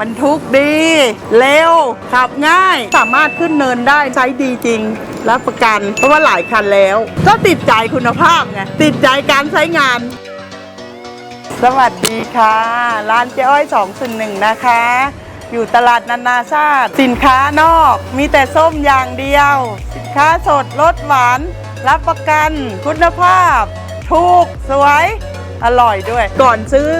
มันทุกดี เร็ว ขับง่าย สามารถขึ้นเนินได้ใช้ดีจริง รับประกัน เพราะว่าหลายคันแล้ว ก็ติดใจคุณภาพไง ติดใจการใช้งาน สวัสดีค่ะ ร้านเจ๊อ้อย201นะคะ อยู่ตลาดนานาชาติ สินค้านอก มีแต่ส้มอย่างเดียว สินค้าสดรสหวาน รับประกัน คุณภาพ ถูก สวย อร่อยด้วย ก่อนซื้อ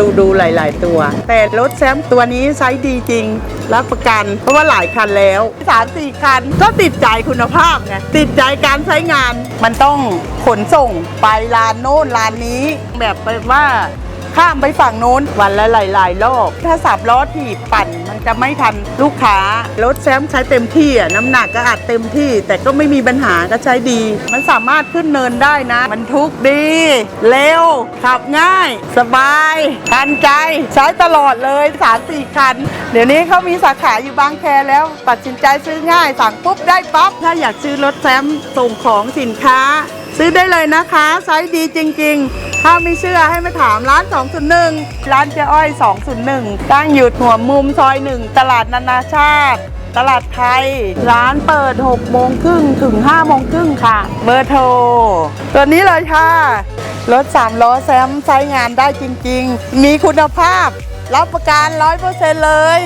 ดูดูหลาย ๆ ตัว แต่รถแซมตัวนี้ใช้ดีจริง รับประกัน เพราะว่าหลายคันแล้วสามสี่คัน ก็ติดใจคุณภาพไงติดใจการใช้งาน มันต้องขนส่งไปลานโน้นลานนี้ แบบไปว่าข้ามไปฝั่งโน้นวันละหลาย ๆ รอบ ถ้าสับล้อถีบปั่น จะไม่ทันลูกค้า รถแซมใช้เต็มที่อะน้ำหนักก็อัดเต็มที่ แต่ก็ไม่มีปัญหาก็ใช้ดี มันสามารถขึ้นเนินได้นะ มันทุกดี เร็ว ขับง่าย สบาย ทันใจ ใช้ตลอดเลย3 4คัน เดี๋ยวนี้เขามีสาขาอยู่บางแคแล้วตัดสินใจซื้อง่าย สั่งปุ๊บได้ปั๊บถ้าอยากซื้อรถแซมส่งของสินค้า ซื้อได้เลยนะคะไซส์ดีจริง ๆ ถ้าไม่เชื่อให้มาถามร้าน 201 ร้านเจ๊อ้อย 201 ตั้งอยู่หัวมุมซอย 1 ตลาดนานาชาติ ตลาดไทย ร้านเปิด 6 โมงครึ่งถึง 5 โมงครึ่งค่ะ เบอร์โทร ตัวนี้เลยค่ะ รถ 3 ล้อแซมใช้งานได้จริง ๆ มีคุณภาพ รับประกัน 100%เลย